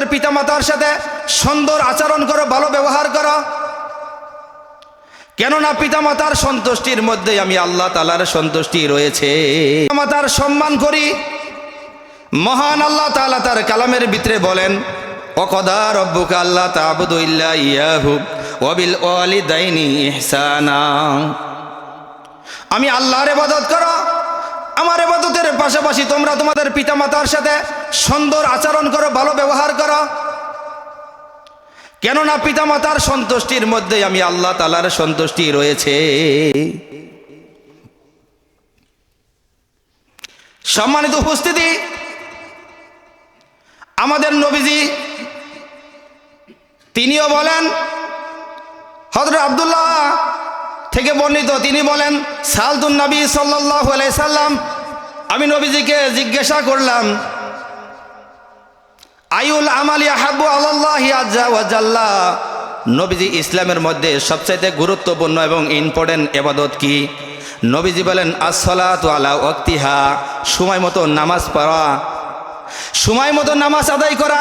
তোমাদের পিতামাতার সাথে সুন্দর আচরণ করো, ভালো ব্যবহার করো। কেননা পিতামাতার সন্তুষ্টির মধ্যে আমি আল্লাহ তালার সন্তুষ্টি রয়েছে। পিতামাতার সম্মান করি। মহান আল্লাহ তাআলা তার কালামের ভিতরে বলেন অকদা রব্বুকা আল্লাহ তাবুদু ইয়াহু আমি আল্লাহর ইবাদত করো আমার ইবাদতের পাশাপাশি তোমরা তোমাদের পিতামাতার সাথে সুন্দর আচরণ করো, ভালো ব্যবহার করো। কেননা পিতামাতার সন্তুষ্টির মধ্যে আমি আল্লাহ তালার সন্তুষ্টি রয়েছে। সম্মানিত উপস্থিতি, আমাদের নবীজি তিনিও বলেন হজরত আবদুল্লাহ থেকে বর্ণিত, তিনি বলেন, সালতুন নবী সাল্লাহ সাল্লাম, আমি নবীজিকে জিজ্ঞাসা করলাম আইউল আমালি আহাবু আল্লাহ নবীজি ইসলামের মধ্যে সবচাইতে গুরুত্বপূর্ণ এবং ইম্পর্টেন্ট এবাদত কি? নবীজি বলেন আসলাত আলা ওক্তিহা সময় মতো নামাজ পড়া। সময় মতো নামাজ আদায় করা।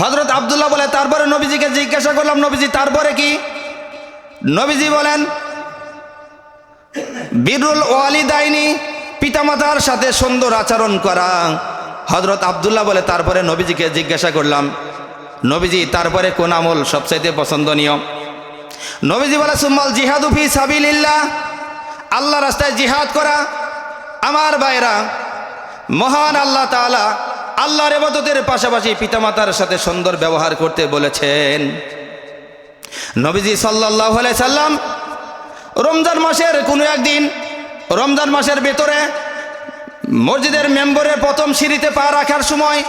হজরত আবদুল্লাহ বলে, তারপরে নবীজিকে জিজ্ঞাসা করলাম, নবীজি, তারপরে কি? নবীজি বলেন, বীরুল ওয়ালিদাইনি পিতামাতার সাথে সুন্দর আচরণ করা। হজরত আবদুল্লাহ বলে, তারপরে নবীজিকে জিজ্ঞাসা করলাম, নবীজি, তারপরে কোন আমল সবচাইতে পছন্দনীয়? নবীজি বলে, সুম্মাল জিহাদুফি সাবিল্লাহ আল্লাহ রাস্তায় জিহাদ করা। আমার ভাইরা, মহান আল্লাহ তাআলা আল্লাহর এবাদতের পাশাপাশি পিতামাতার সাথে সুন্দর ব্যবহার করতে বলেছেন। নবীজি সাল্লাহ সাল্লাম রমজান মাসের কোনো একদিন, রমজান মাসের ভেতরে মসজিদের মেম্বরের প্রথম সিঁড়িতে পা রাখার সময়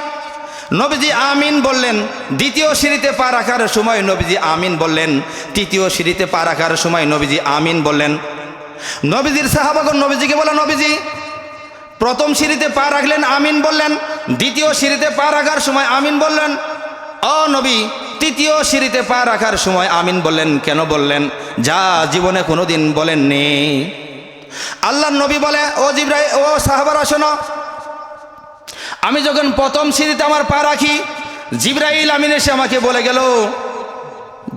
নবীজি আমিন বললেন। দ্বিতীয় সিঁড়িতে পা রাখার সময় নবীজি আমিন বললেন। তৃতীয় সিঁড়িতে পা রাখার সময় নবীজি আমিন বললেন। নবীজির সাহাবাগন নবীজিকে বলে নবীজি, প্রথম সিঁড়িতে পা রাখলেন আমিন বললেন, দ্বিতীয় সিঁড়িতে পা রাখার সময় আমিন বললেন। ও নবী তৃতীয় সিঁড়িতে পা রাখার সময় আমিন বললেন, কেন বললেন? যা জীবনে কোনোদিন বলেননি। আল্লাহ নবী বলে, ও জিব্রাই ও সাহাবারা, শোনো। আমি যখন প্রথম সিঁড়িতে আমার পা রাখি, জিব্রাইল আমিন এসে আমাকে বলে গেল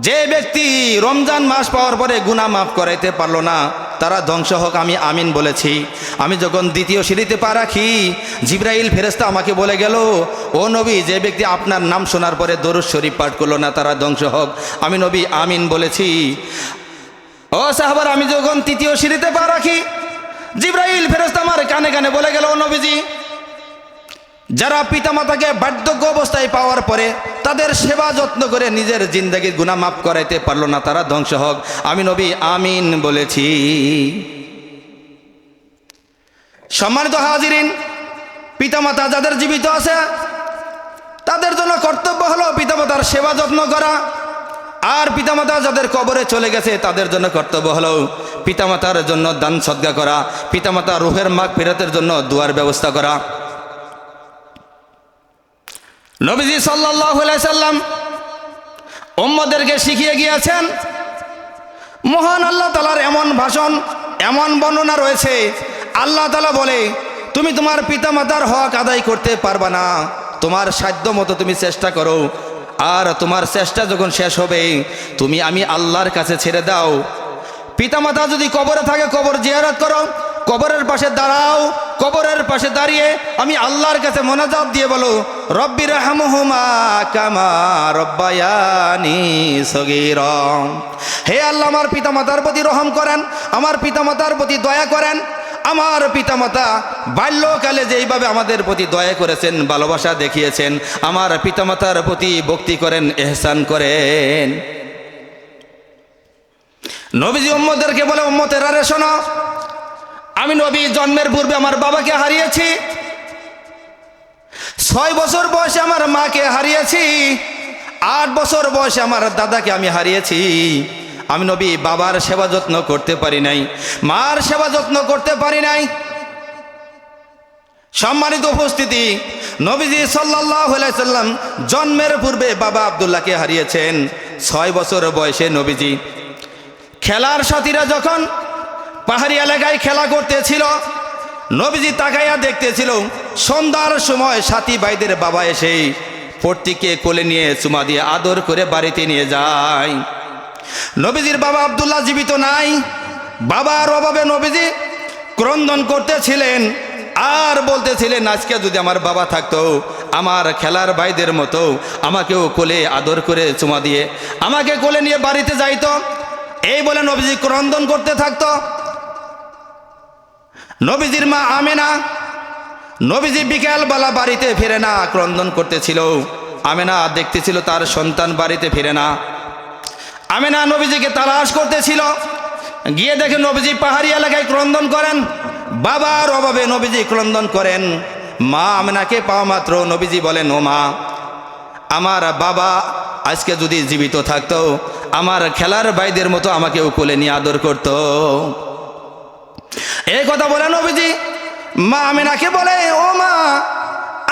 যে ব্যক্তি রমজান মাস পাওয়ার পরে গুনাহ মাফ করাইতে পারল না, তারা ধ্বংস হোক, আমি আমিন বলেছি। আমি যখন দ্বিতীয় সিঁড়িতে পা রাখি, জিব্রাইল ফেরেস্তা আমাকে বলে গেল, ও নবী, যে ব্যক্তি আপনার নাম শোনার পরে দরুদ শরীফ পাঠ করল না, তারা ধ্বংস হোক, আমি নবী আমিন বলেছি। ও সাহাবার, আমি যখন তৃতীয় সিঁড়িতে পা রাখি, জিব্রাইল ফেরেস্তা আমার কানে কানে বলে গেল, ও নবীজি যারা পিতামাতাকে বার্ধক্য অবস্থায় পাওয়ার পরে তাদের সেবা যত্ন করে নিজের জিন্দগির গুণা মাফ করাইতে পারল না, তারা ধ্বংস হোক। আমি নবী, আমিন বলেছি। সম্মানিত হাজিরিন, পিতামাতা যাদের জীবিত আছে, তাদের জন্য কর্তব্য হলো পিতামাতার সেবা যত্ন করা। আর পিতামাতা যাদের কবরে চলে গেছে, তাদের জন্য কর্তব্য হলো পিতামাতার জন্য দান সদ্গা করা, পিতামাতা রুহের মাগ ফেরতের জন্য দুয়ার ব্যবস্থা করা। নবীজি সাল্লাহ সাল্লাম ওম্মদেরকে শিখিয়ে গিয়েছেন, মহান আল্লাহ তালার এমন ভাষণ, এমন বর্ণনা রয়েছে। আল্লাহ তালা বলে, তুমি তোমার পিতামাতার হক আদায় করতে পারবা না। তোমার সাধ্য মতো তুমি চেষ্টা করো। আর তোমার চেষ্টা যখন শেষ হবে, তুমি আমি আল্লাহর কাছে ছেড়ে দাও। পিতামাতা যদি কবরে থাকে, কবর জিয়ারত করো। কবরের পাশে দাঁড়াও। কবরের পাশে দাঁড়িয়ে আমি আল্লাহর কাছে মোনাজাত দিয়ে বলো রব্বির রহমহুমা কামা রব্বায়ানি সগীর। হে আল্লাহ, আমার পিতামাতার প্রতি রহম করেন, আমার পিতামাতার প্রতি দয়া করেন, আমার পিতামাতা বাল্যকালে যেইভাবে আমাদের প্রতি দয়া করেছেন, ভালোবাসা দেখিয়েছেন, আমার পিতামাতার প্রতি ভক্তি করেন, এহসান করেন। নবীজি উম্মদেরকে বলে, উম্মতেরা রে শোনো আমি নবী, জন্মের পূর্বে আমার বাবাকে হারিয়েছি। ছয় বছর বয়সে আমার মাকে হারিয়েছি। আট বছর বয়সে আমার দাদাকে আমি হারিয়েছি। আমি নবী, বাবার সেবা যত্ন করতে পারি নাই। মার সেবা যত্ন করতে পারি নাই। সম্মানিত উপস্থিতি, নবীজি সাল্লাম জন্মের পূর্বে বাবা আবদুল্লাহকে হারিয়েছেন। ছয় বছর বয়সে নবীজি। খেলার সাথীরা যখন পাহাড়ি এলাকায় খেলা করতেছিল। নবীজি তাকাইয়া দেখতেছিল, সন্ধ্যার সময় সাথী ভাইদের বাবা এসে পট্টিকে কোলে নিয়ে চুমা দিয়ে আদর করে বাড়িতে নিয়ে যায়। নবীজির বাবা আবদুল্লাহ জীবিত নাই। বাবার অভাবে নবীজি ক্রন্দন করতেছিলেন আর বলতেছিলেন, আজকে যদি আমার বাবা থাকতো, আমার খেলার ভাইদের মতো আমাকেও কোলে আদর করে চুমা দিয়ে আমাকে কোলে নিয়ে বাড়িতে যাইতো। এই বলে নবীজি ক্রন্দন করতে থাকতো। নবীজির মা আমেনা নবীজি বিকেলবেলা বাড়িতে ফিরে না, ক্রন্দন করতেছিল। আমেনা দেখতেছিল তার সন্তান বাড়িতে ফিরে না। আমেনা নবীজিকে তালাশ করতেছিল। গিয়ে দেখে নবীজি পাহাড়ি এলাকায় ক্রন্দন করেন। বাবার অভাবে নবীজি ক্রন্দন করেন। মা আমেনাকে পাওয়া মাত্র নবীজি বলেন, ও মা, আমার বাবা আজকে যদি জীবিত থাকতো, আমার খেলার বাইদের মতো আমাকেও কোলে নিয়ে আদর করতো। এই কথা বলে নবীজি, মা আমিনাকে বলে, ও মা,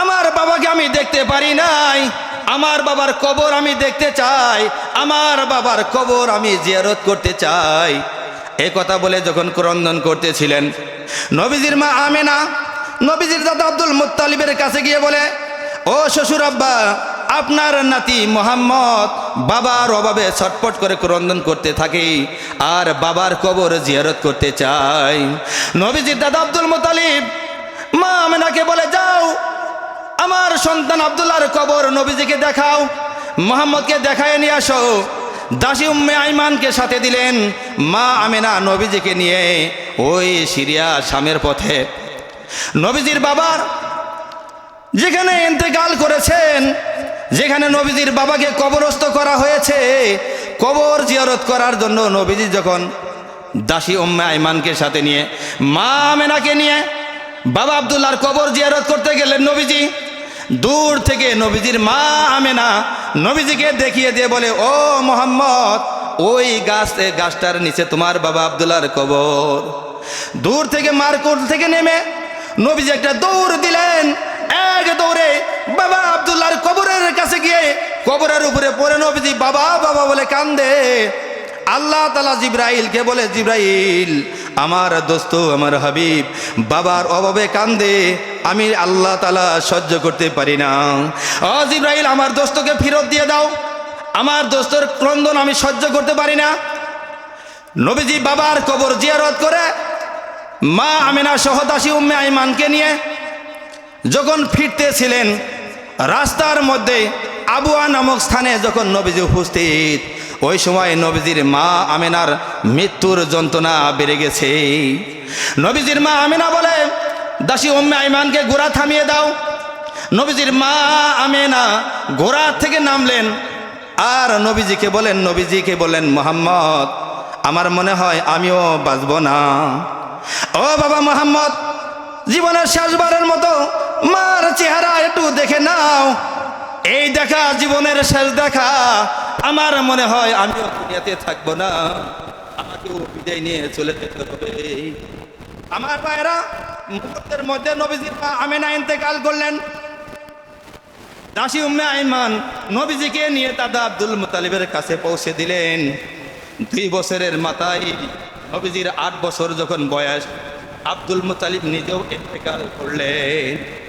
আমার বাবাকে আমি দেখতে পারি নাই, আমার বাবার কবর আমি দেখতে চাই, আমার বাবার কবর আমি জিয়ারত করতে চাই। এ কথা বলে যখন ক্রন্দন করতেছিলেন, নবীজির মা আমেনা, নবীজির দাদা আব্দুল মুত্তালিবের কাছে গিয়ে বলে, ও শ্বশুর আব্বা আপনার নাতি মোহাম্মদ বাবার অভাবে ছটপট করে ক্রন্দন করতে থাকে আর বাবার কবর জিয়ারত করতে চাই নবীজির দাদা আব্দুল মোতালিব, মা আমেনাকে বলে, যাও, আমার সন্তান আবদুল্লাহর কবর নবীজিকে দেখাও, মোহাম্মদকে দেখায় নিয়ে আসো। দাসী উম্মে আইমানকে সাথে দিলেন মা আমেনা নবীজিকে নিয়ে ওই সিরিয়া শামের পথে। নবীজির বাবার যেখানে ইন্তেকাল করেছেন যেখানে নবীজির বাবাকে কবরস্থ করা হয়েছে, কবর জিয়ারত করার জন্য নবীজি যখন দাসী উম্মে আইমানকে সাথে নিয়ে, মা মেনাকে নিয়ে বাবা আবদুল্লাহর কবর জিয়ারত করতে গেলেন নবীজি, দূর থেকে নবীজির মা আমেনা নবীজিকে দেখিয়ে দিয়ে বলে, ও মোহাম্মদ, ওই গাছ গাছটার নিচে তোমার বাবা আবদুল্লাহর কবর। দূর থেকে মারকুট থেকে নেমে নবীজি একটা দৌড় দিলেন এক দৌড়ে বাবা আবদুল্লাহর কবরের কাছে গিয়ে কবরের উপরে পড়ে নবীজি বাবা বাবা বলে কান্দে। আল্লাহ তালা জিব্রাইলকে বলে, জিব্রাইল, আমার দোস্ত, আমার হাবিব, বাবার অভাবে কান্দে, আমি আল্লাহ তালা সহ্য করতে পারি না। ও জিব্রাইল, আমার দোস্তকে ফেরত দিয়ে দাও। আমার দোস্তর ক্রন্দন আমি সহ্য করতে পারি না। নবীজি বাবার কবর জিয়ারত করে মা আমিনা সহদাসী উম্মে আইমানকে নিয়ে যখন ফিরতেছিলেন, রাস্তার মধ্যে আবুয়া নামক স্থানে যখন নবীজি উপস্থিত, ওই সময় নবীজির মা আমেনার মৃত্যুর যন্ত্রণা বেড়ে গেছে। নবীজির মা আমেনা বলে, দাসী উম্মে আইমানকে গোড়া থামিয়ে দাও। নবীজির মা আমেনা ঘোড়া থেকে নামলেন, আর নবীজিকে বলেন নবীজিকে বলেন, মোহাম্মদ, আমার মনে হয় আমিও বাঁচব না। ও বাবা মোহাম্মদ, জীবনের শেষবারের মতো মার চেহারা একটু দেখে নাও। এই দেখা জীবনের শেষ দেখা। আমার মনে হয় আমিও দুনিয়াতে থাকব না। আমাকেও বিদায় নিয়ে চলে যেতে হবে। আমার পায়রা মুহূর্তের মধ্যে নবীজির পা আমেনা ইন্তেকাল করলেন। দাসী উম্মে আইমান নবীজিকে নিয়ে দাদা আব্দুল মুতালিবের কাছে পৌঁছে দিলেন। দুই বছরের মাথায় নবীজির আট বছর যখন বয়স, আব্দুল মুতালিব নিজেও ইন্তেকাল করলেন।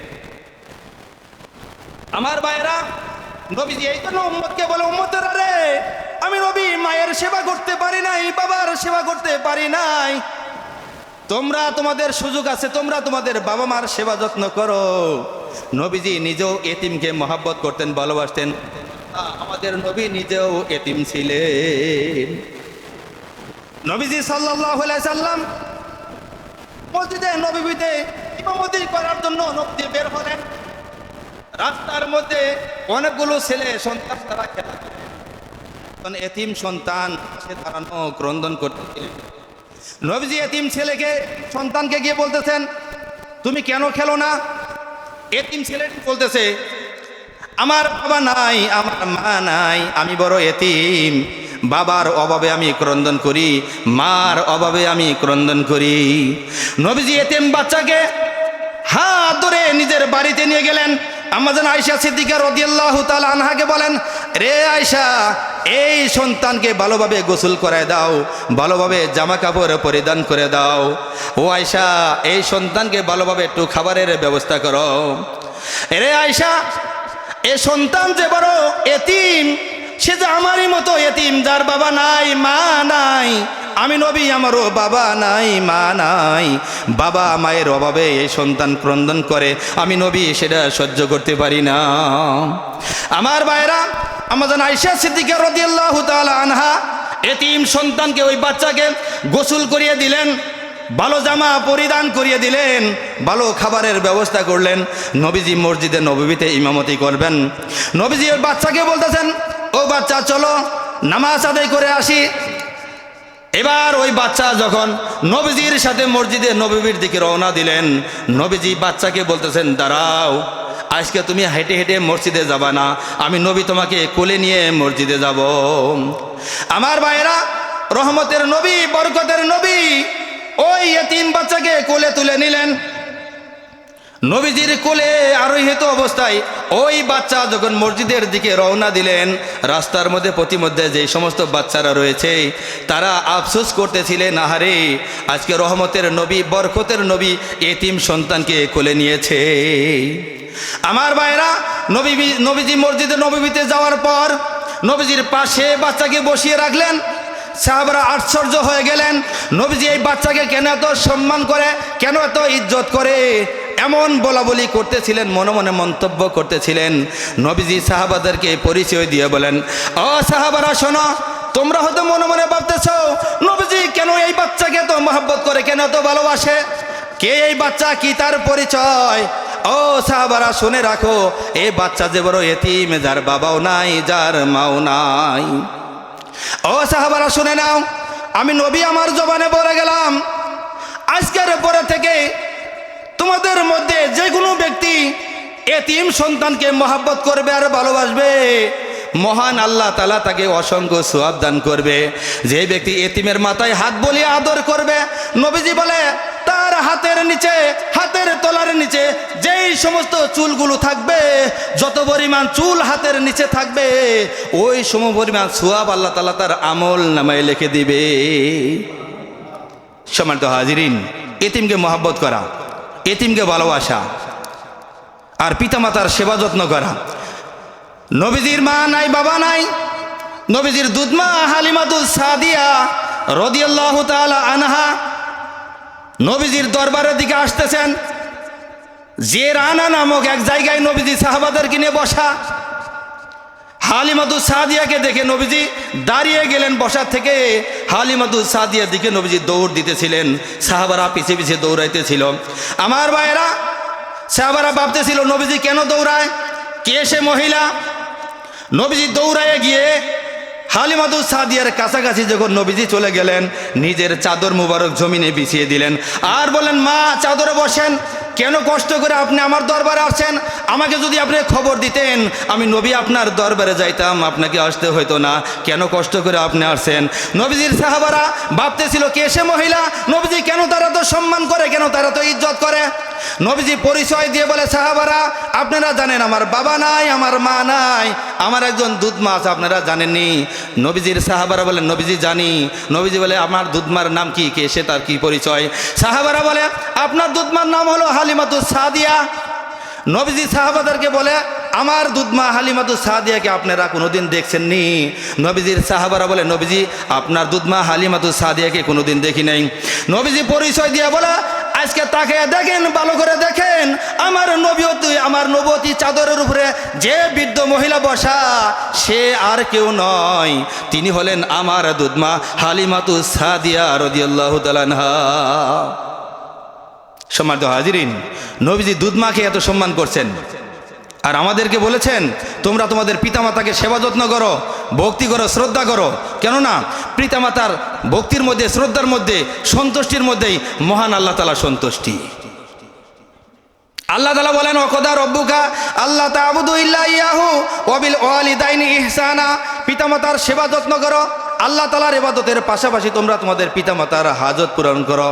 আমার ভাইরা নবীজি, এই জন্য উম্মতকে বলে, উম্মতের রে, আমি নবী, মায়ের সেবা করতে পারি নাই, বাবার সেবা করতে পারি নাই। তোমরা তোমাদের সুযোগ আছে, তোমরা তোমাদের বাবা মার সেবা যত্ন করো। নবীজি নিজেও এতিমকে মহাব্বত করতেন, ভালোবাসতেন। আমাদের নবী নিজেও এতিম ছিলেন। নবীজি সাল্লাম মসজিদে নবীতে ইমামতি করার জন্য নবী বের হলেন। রাস্তার মধ্যে অনেকগুলো ছেলে সন্তান তারা খেলা করে। এতিম সন্তান সে দাঁড়ানো ক্রন্দন করতেছিলেন নবীজি এতিম ছেলেকে, সন্তানকে গিয়ে বলতেছেন, তুমি কেন খেলো না? এতিম ছেলেটি বলতেছে, আমার বাবা নাই, আমার মা নাই, আমি বড় এতিম। বাবার অভাবে আমি ক্রন্দন করি, মার অভাবে আমি ক্রন্দন করি। নবীজি এতিম বাচ্চাকে হাত ধরে নিজের বাড়িতে নিয়ে গেলেন। আমাজন আয়সা সিদ্দিকা রদিয়াল্লাহ তাল আনহাকে বলেন, রে আয়সা এই সন্তানকে ভালোভাবে গোসল করায় দাও, ভালোভাবে জামা কাপড় পরিধান করে দাও। ও আয়সা এই সন্তানকে ভালোভাবে একটু খাবারের ব্যবস্থা করো। রে আয়সা এ সন্তান যে বড় এতিম, সে যে আমারই মতো এতিম, যার বাবা নাই, মা নাই আমি নবী, আমারও বাবা নাই, মা নাই। বাবা, মায়ের অভাবে এই সন্তান ক্রন্দন করে। আমি নবী, সেটা সহ্য করতে পারি না। আমার ভাইরা আমাদের আইসা সিদ্দিকা রদিয়াল্লাহু আনহা, এতিম সন্তানকে, ওই বাচ্চাকে গোসল করিয়ে দিলেন, ভালো জামা পরিধান করিয়ে দিলেন, ভালো খাবারের ব্যবস্থা করলেন। নবীজি মসজিদে নবীতে ইমামতি করবেন। নবীজি ওই বাচ্চাকে বলতেছেন, ও বাচ্চা, চলো, নামাজ আদায় করে আসি। এবার ওই বাচ্চা যখন নবীজির সাথে মসজিদে নবীর দিকে রওনা দিলেন, নবীজি বাচ্চাকে বলতেছেন, দাঁড়াও, আজকে তুমি হেঁটে হেঁটে মসজিদে যাবা না, আমি নবী তোমাকে কোলে নিয়ে মসজিদে যাব। আমার ভাইরা রহমতের নবী, বরকতের নবী, ওই তিন বাচ্চাকে কোলে তুলে নিলেন। নবীজির কোলে আরোহিত অবস্থায় ওই বাচ্চা যখন মসজিদের দিকে রওনা দিলেন, রাস্তার মধ্যে প্রতিমধ্যে যে সমস্ত বাচ্চারা রয়েছে, তারা আফসোস করতেছিলেন, আহারে, আজকে রহমতের নবী, বরকতের নবী এতিম সন্তানকে কোলে নিয়েছে। আমার ভাইরা নবী নবীজি মসজিদে নবীতে যাওয়ার পর নবীজির পাশে বাচ্চাকে বসিয়ে রাখলেন, সাহাবারা আশ্চর্য হয়ে গেলেন, নবীজি, এই বাচ্চাকে কেন এত সম্মান করে, কেন এত ইজ্জত করে? এমন বলা বলি করতেছিলেন, মনে মনে মন্তব্য করতেছিলেন। নবীজি সাহাবাদেরকে পরিচয় দিয়ে বলেন ও সাহাবারা, শোনো, তোমরা হয়তো মনে মনে ভাবতেছ, নবীজি কেন এই বাচ্চাকে তো মহব্বত করে, কেন তো ভালোবাসে? কে এই বাচ্চা? কি তার পরিচয়? ও সাহাবারা, শুনে রাখো এই বাচ্চা যে বড় এতিম, যার বাবাও নাই, যার মাও নাই। ও সাহাবারা, শুনে নাও, আমি নবী আমার জবানে বলে গেলাম, আজকের পরে থেকে তোমাদের মধ্যে যে কোনো ব্যক্তি এতিম সন্তানকে মহাব্বত করবে আর ভালোবাসবে, মহান আল্লাহ তালা তাকে অসংখ্য সোয়াব দান করবে। যে ব্যক্তি এতিমের মাথায় হাত বলিয়ে আদর করবে, নবীজি বলে, তার হাতের নিচে, হাতের তলার নিচে যেই সমস্ত চুলগুলো থাকবে, যত পরিমাণ চুল হাতের নিচে থাকবে, ওই সম পরিমাণ সোয়াব আল্লাহ তালা তার আমল নামায় লিখে দিবে। সম্মানিত হাজিরিন, এতিমকে মহাব্বত করা। এতিমকে ভালোবাসা আর পিতামাতার সেবা যত্ন করা। নবীজির মা নাই, বাবা নাই, নবীজির দুধমা হালিমাতুল সাদিয়া রদিয়াল্লাহ তাআলা আনহা নবীজির দরবারের দিকে আসতেছেন। যে রানা নামক এক জায়গায় নবীজি সাহাবাদেরকে নিয়ে বসা। হালিমাদু সাদিয়াকে দেখে নবীজি দাঁড়িয়ে গেলেন বসার থেকে। হালিমাদু সাদিয়ার দিকে নবীজি দৌড় দিতেছিলেন। সাহাবারা পিছিয়ে পিছিয়ে দৌড়াইতেছিল। আমার ভাইয়েরা, সাহাবারা ভাবতেছিল, নবীজি কেন দৌড়ায়? কে সে মহিলা? নবীজি দৌড়ায় গিয়ে হালিমাদু সাদিয়ার কাছাকাছি যখন নবীজি চলে গেলেন, নিজের চাদর মুবারক জমিনে বিছিয়ে দিলেন। আর বলেন মা, চাদরে বসেন। কেন কষ্ট করে আপনি আমার দরবারে আসছেন? আমাকে যদি আপনি খবর দিতেন, আমি নবী আপনার দরবারে যাইতাম, আপনাকে আসতে হইতো না। কেন কষ্ট করে আপনি আসছেন? নবীজির সাহাবারা ভাবতেছিল, কে সে মহিলা? নবীজি, কেন তারা তো সম্মান করে? কেন তারা তো ইজ্জত করে? নবীজি পরিচয় দিয়ে বলে, সাহাবারা, আপনারা জানেন আমার বাবা নাই, আমার মা নাই, আমার একজন দুধ মাছ আপনারা জানেননি? নবীজির সাহাবারা বলেন নবীজি জানি। নবীজি বলে, আমার দুধমার নাম কি? কে? সে তার কি পরিচয়? সাহাবারা বলে, আপনার দুধমার নাম হলো হালিমাতু সাদিয়া। নবীজি সাহাবাদেরকে বলে, আমার দুধমা হালিমাতু সাদিয়াকে আপনারা কোনোদিন দেখছেননি? নবীজির সাহাবারা বলে, নবীজি, আপনার দুধমা হালিমাতু সাদিয়াকে কোনোদিন দেখি নাই। নবীজি পরিচয় দিয়ে বলে আজকে তাকে দেখেন, ভালো করে দেখেন। আমার নবীতি আমার নবতী চাদরের উপরে যে বৃদ্ধ মহিলা বসা, সে আর কেউ নয়। তিনি হলেন আমার দুধমা হালিমাতু সাদিয়া রদিয়াল্লাহ তালানহা সম্মানিত হাজিরিন, নবীজি দুধমাকে এত সম্মান করছেন। আর আমাদেরকে বলেছেন, তোমরা তোমাদের পিতামাতাকে সেবা যত্ন করো, ভক্তি করো, শ্রদ্ধা করো। কেননা, পিতামাতার ভক্তির মধ্যে, শ্রদ্ধার মধ্যে, সন্তুষ্টির মধ্যেই মহান আল্লাহ তালা সন্তুষ্টি। আল্লাহ তালা বলেন অকদা রব্বুকা আল্লাহ ইয়াহু ওয়ালিদাইনি ইহসানা। পিতামাতার সেবা যত্ন করো, আল্লাহ তালার ইবাদতের পাশাপাশি তোমরা তোমাদের পিতামাতার হাজত পূরণ করো,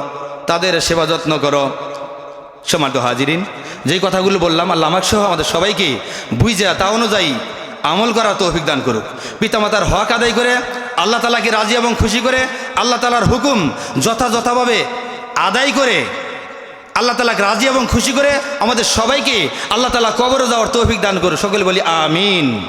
তাদের সেবা যত্ন করো। সমান্ত হাজিরিন, যেই কথাগুলো বললাম, আল্লাহ আমাকে সহ আমাদের সবাইকে বুঝে তা অনুযায়ী আমল করার তৌফিক দান করুক। পিতামাতার হক আদায় করে, আল্লাহ তালাকে রাজি এবং খুশি করে, আল্লাহ তালার হুকুম যথাযথভাবে আদায় করে, আল্লাহ তালাকে রাজি এবং খুশি করে আমাদের সবাইকে আল্লাহ তালা কবরে যাওয়ার তৌফিক দান করুক। সকলে বলি, আমিন।